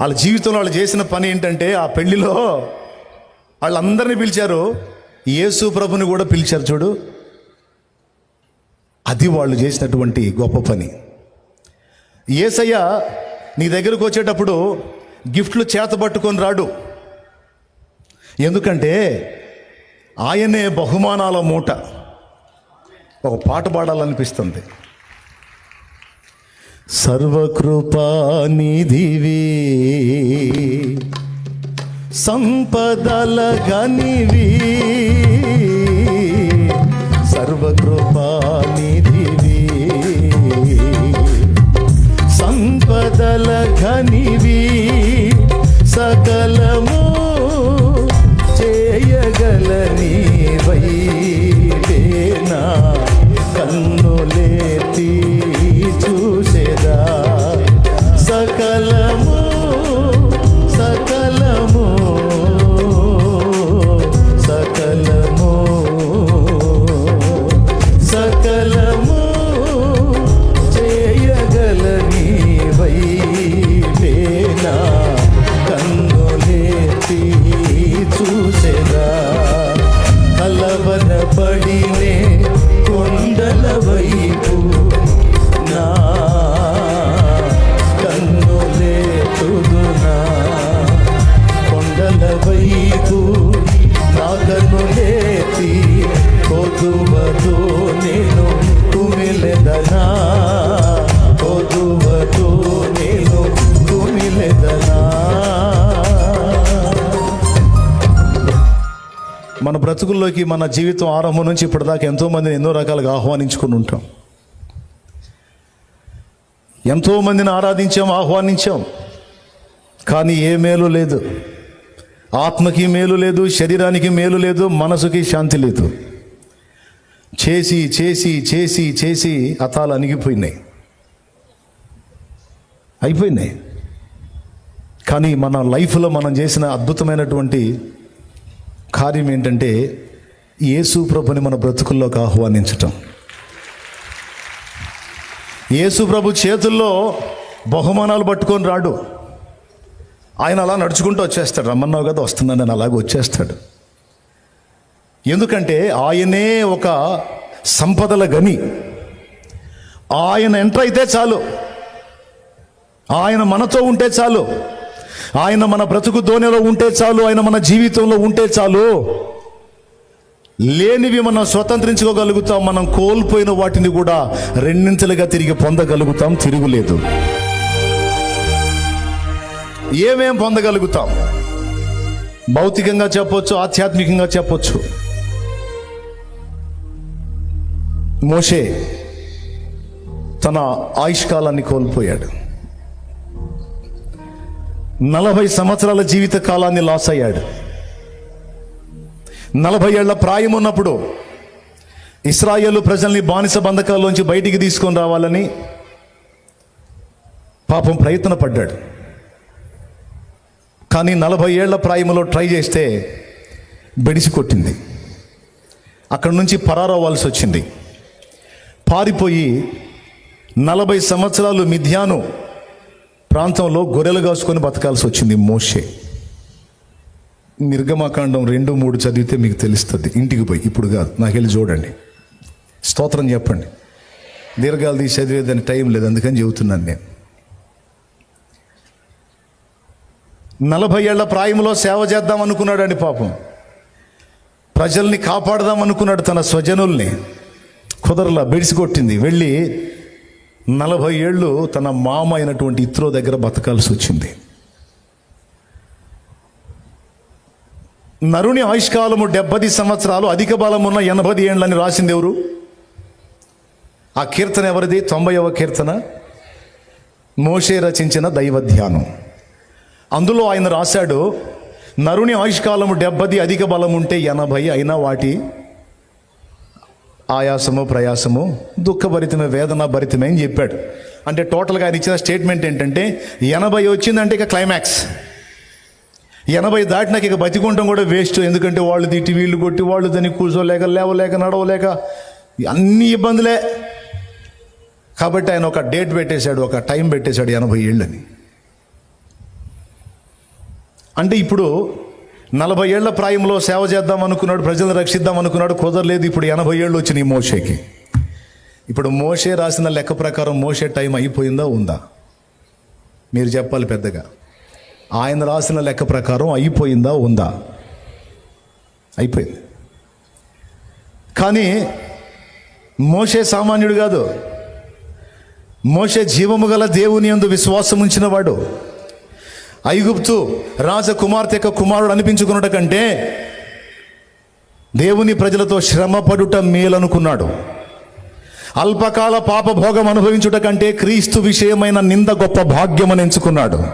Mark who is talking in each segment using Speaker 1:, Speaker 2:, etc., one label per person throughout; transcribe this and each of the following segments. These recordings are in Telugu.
Speaker 1: వాళ్ళ జీవితంలో వాళ్ళు చేసిన పని ఏంటంటే ఆ పెళ్ళిలో వాళ్ళందరినీ పిలిచారు. యేసు ప్రభుని కూడా పిలిచారు చూడు. అది వాళ్ళు చేసినటువంటి గొప్ప పని. ఏసయ్య నీ దగ్గరకు వచ్చేటప్పుడు గిఫ్ట్లు చేత పట్టుకొని రాడు. ఎందుకంటే ఆయనే బహుమానాల మూట. ఒక పాట పాడాలనిపిస్తుంది. సర్వకృపానిధివి. సంపదల గనివి సర్వకృపానిధివి. సంపదల ఘనివి బ్రతుకుల్లోకి మన జీవితం ఆరంభం నుంచి ఇప్పటిదాకా ఎంతోమందిని ఎన్నో రకాలుగా ఆహ్వానించుకుని ఉంటాం. ఎంతోమందిని ఆరాధించాం ఆహ్వానించాం. కానీ ఏ మేలు లేదు. ఆత్మకి మేలు లేదు శరీరానికి మేలు లేదు మనసుకి శాంతి లేదు. చేసి చేసి చేసి చేసి అతాలు అణిగిపోయినాయి. అయిపోయినాయి. కానీ మన లైఫ్లో మనం చేసిన అద్భుతమైనటువంటి కార్యం ఏంటంటే యేసు ప్రభుని మన బ్రతుకుల్లోకి ఆహ్వానించటం. యేసు ప్రభు చేతుల్లో బహుమానాలు పట్టుకొని రాడు. ఆయన అలా నడుచుకుంటూ వచ్చేస్తాడు. రమ్మన్నావు కదా వస్తుందని నేను అలాగే వచ్చేస్తాడు. ఎందుకంటే ఆయనే ఒక సంపదల గని. ఆయన ఎంటర్ అయితే చాలు ఆయన మనతో ఉంటే చాలు ఆయన మన బ్రతుకు దోణిలో ఉంటే చాలు ఆయన మన జీవితంలో ఉంటే చాలు. లేనివి మనం స్వతంత్రించుకోగలుగుతాం మనం కోల్పోయిన వాటిని కూడా రెండింతలుగా తిరిగి పొందగలుగుతాం తిరుగులేదు. ఏమేం పొందగలుగుతాం? భౌతికంగా చెప్పొచ్చు ఆధ్యాత్మికంగా చెప్పొచ్చు. మోషే తన ఆయుష్కాలాన్ని కోల్పోయాడు. నలభై సంవత్సరాల జీవిత కాలాన్ని లాస్ అయ్యాడు. నలభై ఏళ్ళ ప్రాయం ఉన్నప్పుడు ఇస్రాయేల్ ప్రజల్ని బానిస బంధకాల్లోంచి బయటికి తీసుకొని రావాలని పాపం ప్రయత్న పడ్డాడు కానీ నలభై ఏళ్ళ ప్రాయంలో ట్రై చేస్తే బెడిసి కొట్టింది. అక్కడి నుంచి పరారవ్వాల్సి వచ్చింది. పారిపోయి నలభై సంవత్సరాలు మిథ్యాను ప్రాంతంలో గొర్రెలు కాసుకొని బతకాల్సి వచ్చింది మోషే. నిర్గమాకాండం రెండు మూడు చదివితే మీకు తెలుస్తుంది. ఇంటికి పోయి ఇప్పుడు కాదు నాకు వెళ్ళి చూడండి. స్తోత్రం చెప్పండి. దీర్ఘాలు తీసి చదివేదని టైం లేదు అందుకని చెబుతున్నాను నేను. నలభై ఏళ్ళ ప్రాయంలో సేవ చేద్దాం అనుకున్నాడండి పాపం. ప్రజల్ని కాపాడదాం అనుకున్నాడు తన స్వజనుల్ని. కుదరలా బెడిసి కొట్టింది. వెళ్ళి నలభై ఏళ్ళు తన మామ అయినటువంటి ఇత్రో దగ్గర బతకాల్సి వచ్చింది. నరుని ఆయుష్కాలము డెబ్బది సంవత్సరాలు అధిక బలం ఉన్న ఎనభై ఏళ్ళని రాసింది ఎవరు? ఆ కీర్తన ఎవరిది? తొంభైవ కీర్తన. మోషే రచించిన దైవ ధ్యానం అందులో ఆయన రాశాడు నరుని ఆయుష్కాలము డెబ్బది అధిక బలం ఉంటే ఎనభై అయినా వాటి ఆయాసము ప్రయాసము దుఃఖభరితమే వేదన భరితమే అని చెప్పాడు. అంటే టోటల్గా ఆయన ఇచ్చిన స్టేట్మెంట్ ఏంటంటే ఎనభై వచ్చిందంటే ఇక క్లైమాక్స్. ఎనభై దాటినాక ఇక బతికుంటాం కూడా వేస్ట్ ఎందుకంటే వాళ్ళు తిట్టి వీళ్ళు కొట్టి వాళ్ళు దాన్ని కూర్చోలేక లేవలేక నడవలేక అన్ని ఇబ్బందులే. కాబట్టి ఆయన ఒక డేట్ పెట్టేశాడు ఒక టైం పెట్టేశాడు ఎనభై ఏళ్ళని. అంటే ఇప్పుడు నలభై ఏళ్ళ ప్రాయంలో సేవ చేద్దాం అనుకున్నాడు ప్రజలను రక్షిద్దాం అనుకున్నాడు కుదరలేదు. ఇప్పుడు ఎనభై ఏళ్ళు వచ్చినాయి మోషేకి. ఇప్పుడు మోషే రాసిన లెక్క ప్రకారం మోషే టైం అయిపోయిందా? ఉందా? మీరు చెప్పాలి పెద్దగా. ఆయన రాసిన లెక్క ప్రకారం అయిపోయిందా? ఉందా? అయిపోయింది. కానీ మోషే సామాన్యుడు కాదు. మోషే జీవము గల దేవుని యందు విశ్వాసం ఉంచినవాడు. ఐగుప్తు రాజకుమార్తె యొక్క కుమారుడు అనిపించుకున్నట కంటే దేవుని ప్రజలతో శ్రమపడుట మేలనుకున్నాడు. అల్పకాల పాపభోగం అనుభవించుట కంటే క్రీస్తు విషయమైన నింద గొప్ప భాగ్యమని ఎంచుకున్నాడు.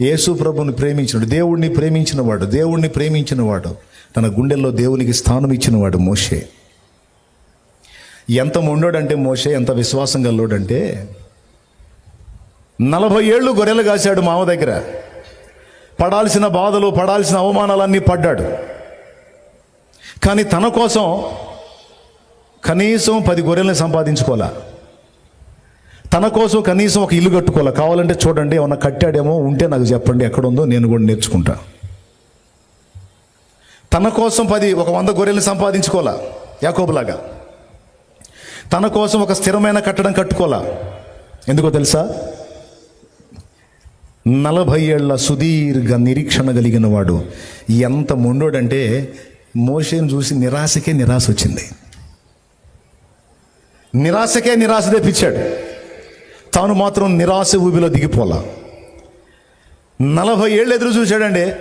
Speaker 1: యేసు ప్రభుని ప్రేమించినడు. దేవుణ్ణి ప్రేమించినవాడు. దేవుణ్ణి ప్రేమించినవాడు. తన గుండెల్లో దేవునికి స్థానం ఇచ్చినవాడు మోషే. ఎంత మొండోడంటే మోషే ఎంత విశ్వాసం గల్లోడంటే నలభై ఏళ్ళు గొర్రెలు కాశాడు మామ దగ్గర. పడాల్సిన బాధలు పడాల్సిన అవమానాలన్నీ పడ్డాడు. కానీ తన కోసం కనీసం పది గొర్రెల్ని సంపాదించుకోవాలా? తన కోసం కనీసం ఒక ఇల్లు కట్టుకోవాలా? కావాలంటే చూడండి ఏమన్నా కట్టాడేమో ఉంటే నాకు చెప్పండి ఎక్కడుందో నేను కూడా నేర్చుకుంటా. తన కోసం పది ఒక వంద గొర్రెల్ని సంపాదించుకోవాలా? యాకోబులాగా. తన కోసం ఒక స్థిరమైన కట్టడం కట్టుకోవాలా? ఎందుకో తెలుసా? నలభై ఏళ్ళ సుదీర్ఘ నిరీక్షణ కలిగిన వాడు ఎంత మొండోడంటే మోషేను చూసి నిరాశకే నిరాశ వచ్చింది. నిరాశకే నిరాశ తెప్పించాడు. తాను మాత్రం నిరాశ ఊబిలో దిగిపోలా నలభై ఏళ్ళు ఎదురు చూశాడండి.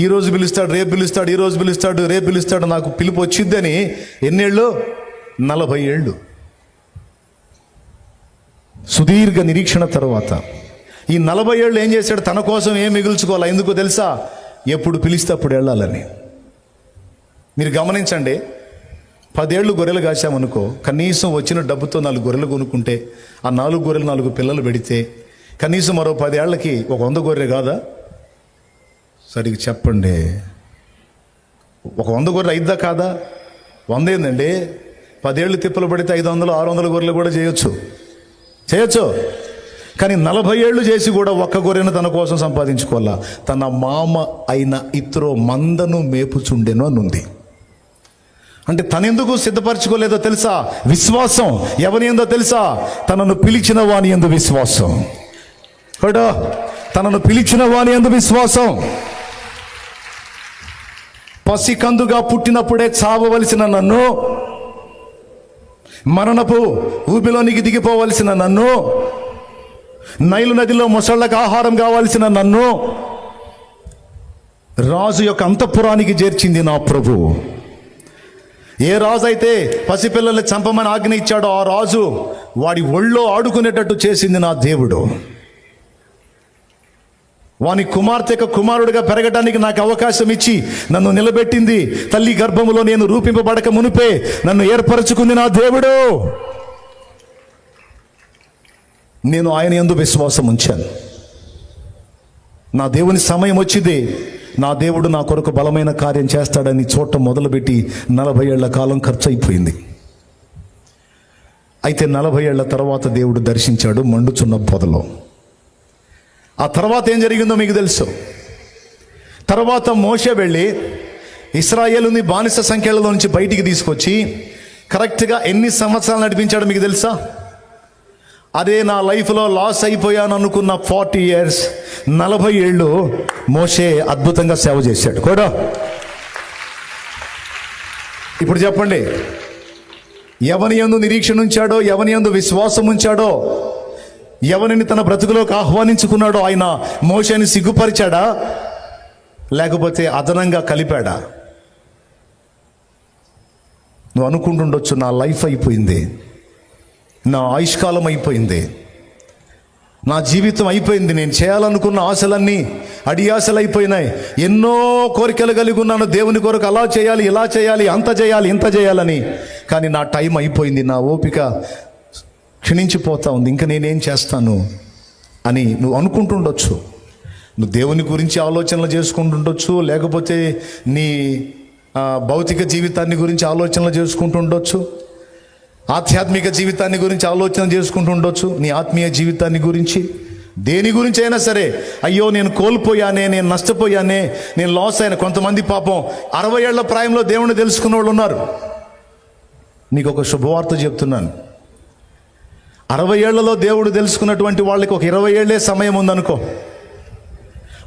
Speaker 1: ఈ రోజు పిలుస్తాడు రేపు పిలుస్తాడు ఈరోజు పిలుస్తాడు రేపు పిలుస్తాడు నాకు పిలుపు వచ్చిద్దని ఎన్నేళ్ళు? నలభై ఏళ్ళు. సుదీర్ఘ నిరీక్షణ తర్వాత ఈ నలభై ఏళ్ళు ఏం చేశాడు? తన కోసం ఏం మిగుల్చుకోవాలా? ఎందుకు తెలుసా? ఎప్పుడు పిలిస్తే అప్పుడు వెళ్ళాలని. మీరు గమనించండి పదేళ్ళు గొర్రెలు కాశామనుకో కనీసం వచ్చిన డబ్బుతో నాలుగు గొర్రెలు కొనుక్కుంటే ఆ నాలుగు గొర్రెలు నాలుగు పిల్లలు పెడితే కనీసం మరో పదేళ్ళకి ఒక వంద గొర్రె కాదా? సరిగ్గా చెప్పండి. ఒక వంద గొర్రెలు అయిద్దా కాదా? వంద ఏందండి? పదేళ్ళు తిప్పలు పడితే ఐదు వందలు ఆరు వందల గొర్రెలు కూడా చేయొచ్చు. చేయొచ్చు. కానీ నలభై ఏళ్ళు చేసి కూడా ఒక్క గొర్రెను తన కోసం సంపాదించుకోవాలా? తన మామ అయిన ఇత్రో మందను మేపుచుండెను అని ఉంది అంటే తనెందుకు సిద్ధపరచుకోలేదో తెలుసా? విశ్వాసం. ఎవరి ఎందో తెలుసా? తనను పిలిచిన వాని ఎందు విశ్వాసం. హోడో తనను పిలిచిన వాని ఎందు విశ్వాసం. పసికందుగా పుట్టినప్పుడే చావవలసిన నన్ను మరణపు ఊబిలోనికి దిగిపోవలసిన నన్ను నైలు నదిలో మొసళ్ళకు ఆహారం కావాల్సిన నన్ను రాజు యొక్క అంతఃపురానికి చేర్చింది నా ప్రభు. ఏ రాజు అయితే పసిపిల్లల్ని చంపమని ఆజ్ఞ ఇచ్చాడో ఆ రాజు వాడి ఒళ్ళో ఆడుకునేటట్టు చేసింది నా దేవుడు. వాని కుమార్తె యొక్క కుమారుడిగా పెరగడానికి నాకు అవకాశం ఇచ్చి నన్ను నిలబెట్టింది తల్లి గర్భములో నేను రూపింపబడక మునిపే నన్ను ఏర్పరచుకుంది నా దేవుడు. నేను ఆయన ఎందు విశ్వాసం ఉంచాను. నా దేవుని సమయం వచ్చింది. నా దేవుడు నా కొరకు బలమైన కార్యం చేస్తాడని చూడటం మొదలుపెట్టి నలభై ఏళ్ళ కాలం ఖర్చు అయిపోయింది అయితే నలభై ఏళ్ళ తర్వాత దేవుడు దర్శించాడు మండుచున్న పొదలో ఆ తర్వాత ఏం జరిగిందో మీకు తెలుసు. తర్వాత మోషే వెళ్ళి ఇస్రాయేలుని బానిస సంఖ్యలలో నుంచి బయటికి తీసుకొచ్చి కరెక్ట్గా ఎన్ని సంవత్సరాలు నడిపించాడో మీకు తెలుసా? అదే నా లైఫ్లో లాస్ అయిపోయాను అనుకున్న ఫార్టీ ఇయర్స్ నలభై ఏళ్ళు మోషే అద్భుతంగా సేవ చేశాడు. కూడా? ఇప్పుడు చెప్పండి. ఎవని యందు నిరీక్షణ ఉంచాడో ఎవని యందు విశ్వాసం ఉంచాడో ఎవరిని తన బ్రతుకులోకి ఆహ్వానించుకున్నాడో ఆయన మోషని సిగ్గుపరిచాడా? లేకపోతే అదనంగా కలిపాడా? నువ్వు అనుకుంటుండొచ్చు నా లైఫ్ అయిపోయింది. నా ఆయుష్కాలం అయిపోయింది. నా జీవితం అయిపోయింది. నేను చేయాలనుకున్న ఆశలన్నీ అడియాశలు అయిపోయినాయి ఎన్నో కోరికలు కలిగి ఉన్నాను. దేవుని కొరకు అలా చేయాలి ఇలా చేయాలి అంత చేయాలి ఇంత చేయాలని. కానీ నా టైం అయిపోయింది. నా ఓపిక క్షీణించిపోతా ఉంది. ఇంకా నేనేం చేస్తాను అని నువ్వు అనుకుంటుండొచ్చు. నువ్వు దేవుని గురించి ఆలోచనలు చేసుకుంటుండొచ్చు. లేకపోతే నీ భౌతిక జీవితాన్ని గురించి ఆలోచనలు చేసుకుంటుండొచ్చు. ఆధ్యాత్మిక జీవితాన్ని గురించి ఆలోచన చేసుకుంటూ ఉండొచ్చు. నీ ఆత్మీయ జీవితాన్ని గురించి దేని గురించి అయినా సరే అయ్యో నేను కోల్పోయానే నేను నష్టపోయానే నేను లాస్ అయిన కొంతమంది పాపం అరవై ఏళ్ళ ప్రాయంలో దేవుణ్ణి తెలుసుకున్న వాళ్ళు ఉన్నారు. నీకు ఒక శుభవార్త చెప్తున్నాను. అరవై ఏళ్ళలో దేవుడు తెలుసుకున్నటువంటి వాళ్ళకి ఒక ఇరవై ఏళ్ళే సమయం ఉందనుకో.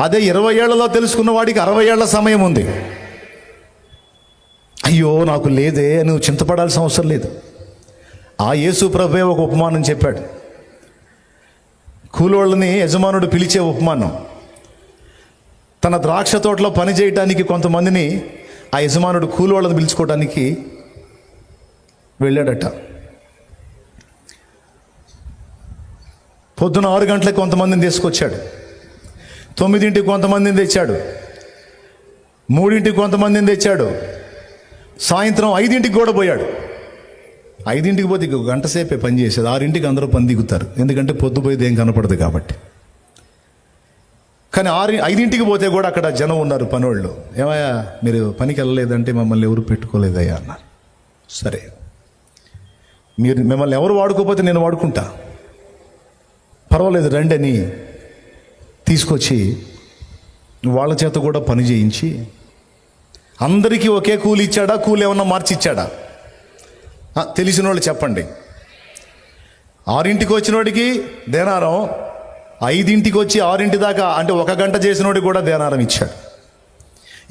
Speaker 1: అదే ఇరవై ఏళ్ళలో తెలుసుకున్న వాడికి అరవై ఏళ్ళ సమయం ఉంది. అయ్యో నాకు లేదే నువ్వు చింతపడాల్సిన అవసరం లేదు. ఆ యేసు ప్రభే ఒక ఉపమానం చెప్పాడు. కూలోళ్ళని యజమానుడు పిలిచే ఉపమానం. తన ద్రాక్ష తోటలో పని చేయడానికి కొంతమందిని ఆ యజమానుడు కూలోళ్ళని పిలుచుకోవడానికి వెళ్ళాడట. పొద్దున ఆరు గంటలకు కొంతమందిని తీసుకొచ్చాడు. తొమ్మిదింటికి కొంతమందిని తెచ్చాడు. మూడింటికి కొంతమందిని తెచ్చాడు. సాయంత్రం ఐదింటికి కూడా పోయాడు. ఐదింటికి పోతే ఇంకో గంట సేపే పని చేసేది ఆరింటికి అందరూ పని దిగుతారు. ఎందుకంటే పొద్దుపోయేది ఏం కనపడదు కాబట్టి. కానీ ఆరు ఐదింటికి పోతే కూడా అక్కడ జనం ఉన్నారు పనోళ్ళు. ఏమయ్యా మీరు పనికి వెళ్ళలేదంటే మమ్మల్ని ఎవరు పెట్టుకోలేదయ్యా అన్నారు. సరే. మీరు మిమ్మల్ని ఎవరు వాడుకోపోతే నేను వాడుకుంటా. పర్వాలేదు రండి అని తీసుకొచ్చి వాళ్ళ చేత కూడా పని చేయించి అందరికీ ఒకే కూలి ఇచ్చాడా కూలి ఏమన్నా మార్చి ఇచ్చాడా తెలిసిన వాళ్ళు చెప్పండి. ఆరింటికి వచ్చినోడికి దేనారం? ఐదింటికి వచ్చి ఆరింటి దాకా అంటే ఒక గంట చేసినోడికి కూడా దేనారం ఇచ్చాడు.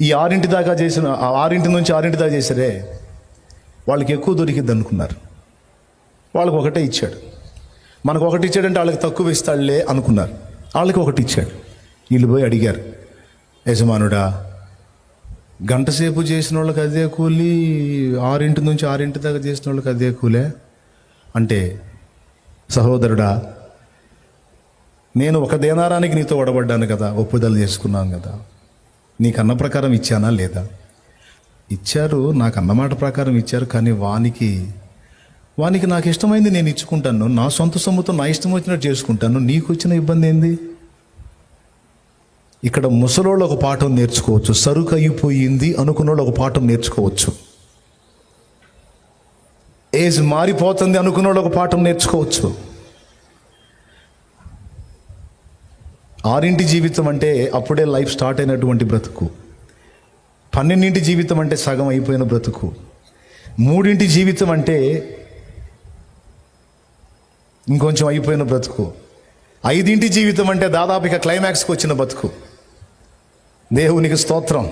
Speaker 1: ఈ ఆరింటి దాకా చేసిన ఆ ఆరింటి నుంచి ఆరింటి దాకా చేసారే వాళ్ళకి ఎక్కువ దొరికిద్ది అనుకున్నారు. వాళ్ళకి ఒకటే ఇచ్చాడు. మనకు ఒకటి ఇచ్చాడంటే వాళ్ళకి తక్కువ ఇస్తాడులే అనుకున్నారు. వాళ్ళకి ఒకటి ఇచ్చాడు. వీళ్ళు పోయి అడిగారు యజమానుడా గంటసేపు చేసిన వాళ్ళకి అదే కూలి ఆరింటి నుంచి ఆరింటి దాకా చేసిన వాళ్ళకి అదే కూలే? అంటే సహోదరుడా నేను ఒక దేనారానికి నీతో ఒడబడ్డాను కదా ఒప్పుదల చేసుకున్నాను కదా. నీకు అన్న ప్రకారం ఇచ్చానా లేదా? ఇచ్చారు నాకు అన్నమాట ప్రకారం ఇచ్చారు కానీ వానికి వానికి నాకు ఇష్టమైంది నేను ఇచ్చుకుంటాను. నా సొంత సొమ్ముతో నా ఇష్టం వచ్చినట్టు చేసుకుంటాను. నీకు వచ్చిన ఇబ్బంది ఏంది? ఇక్కడ ముసలోళ్ళు ఒక పాఠం నేర్చుకోవచ్చు. సరుకు అయిపోయింది అనుకున్నోళ్ళు ఒక పాఠం నేర్చుకోవచ్చు. ఏజ్ మారిపోతుంది అనుకున్నోళ్ళు ఒక పాఠం నేర్చుకోవచ్చు. ఆరింటి జీవితం అంటే అప్పుడే లైఫ్ స్టార్ట్ అయినటువంటి బ్రతుకు. పన్నెండింటి జీవితం అంటే సగం అయిపోయిన బ్రతుకు. మూడింటి జీవితం అంటే ఇంకొంచెం అయిపోయిన బ్రతుకు. ఐదింటి జీవితం అంటే దాదాపు ఇక క్లైమాక్స్కి వచ్చిన బతుకు దేవునికి స్తోత్రం.